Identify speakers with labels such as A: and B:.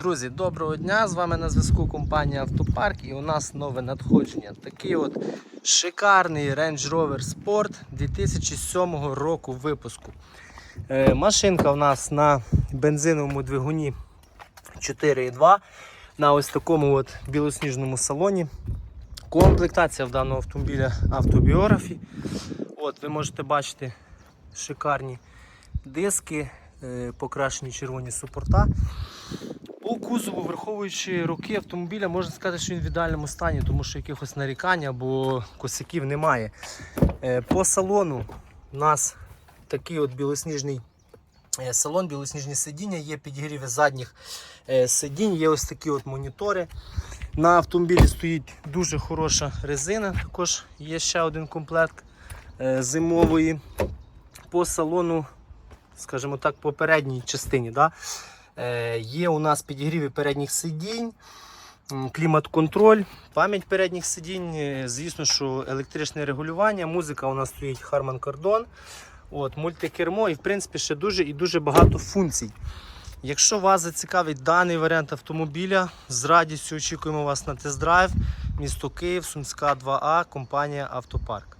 A: Друзі, доброго дня! З вами на зв'язку компанія Автопарк і у нас нове надходження. Такий от шикарний Range Rover Sport 2007 року випуску. Е, машинка у нас на бензиновому двигуні 4.2 на ось такому от білосніжному салоні. Комплектація в даного автомобіля автобіографі. От, ви можете бачити шикарні диски, е, покрашені червоні супорта. По кузову, враховуючи роки автомобіля, можна сказати, що він в ідеальному стані, тому що якихось нарікань або косяків немає. Е, По салону у нас такий от білосніжний е, салон, білосніжні сидіння, є підігріви задніх е, сидінь, є ось такі от монітори. На автомобілі стоїть дуже хороша резина, також є ще один комплект зимової. По салону, скажімо так, по передній частині. Да? Е, Є у нас підігріви передніх сидінь, клімат-контроль, пам'ять передніх сидінь, е, звісно, що електричне регулювання, музика у нас стоїть Harman Kardon, от, мультикермо і в принципі ще дуже і дуже багато функцій. Якщо вас зацікавить даний варіант автомобіля, з радістю очікуємо вас на тест-драйв. Місто Київ, Сумська 2А, компанія Автопарк.